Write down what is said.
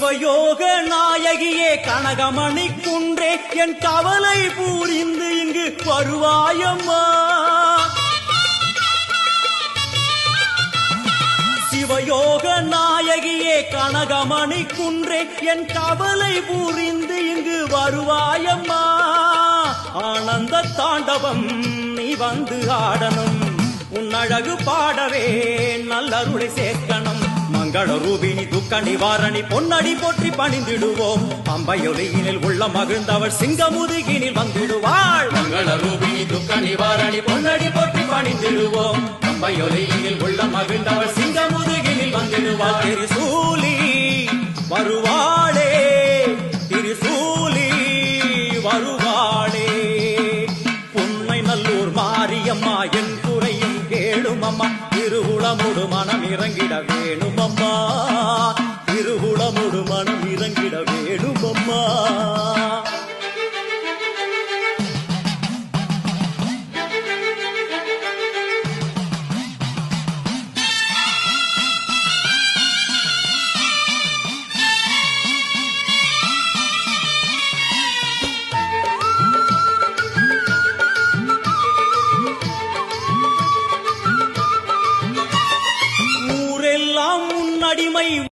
சிவயோக நாயகியே கனகமணி குன்றே என் கவலை பூரிந்து இங்கு வருவாயம்மா. சிவயோக நாயகியே கனகமணி குன்றே என் கவலை பூரிந்து இங்கு வருவாயம்மா. ஆனந்த தாண்டவம் நீ வந்து ஆடணும். உன் அழகு பாடவே நல்லருளை சேர்க்கணும். மங்கள ரூபினி துக்க நிவாரணி பொன்னடி போற்றி பணிந்திடுவோம். பம்பையொலியினில் உள்ள மகிழ்ந்தவள் சிங்கமுதுகினில் வந்திடுவாள். மங்கள ரூபினி துக்க நிவாரணி பொன்னடி போற்றி பணிந்திடுவோம். பம்பையொலியினில் உள்ள மகிழ்ந்தவள் சிங்கமுதுகினில் வந்திடுவாள். திருசூலி வருவாளே திருசூலி வருவாளே. உண்மை நல்லூர் மாரியம்மா என் குறையும் கேளுமம்மா. திருகுளமுடு மனம் இறங்கிட வேணும் அம்மா திருகுளமுடு மனம் இறங்கிட அடிமை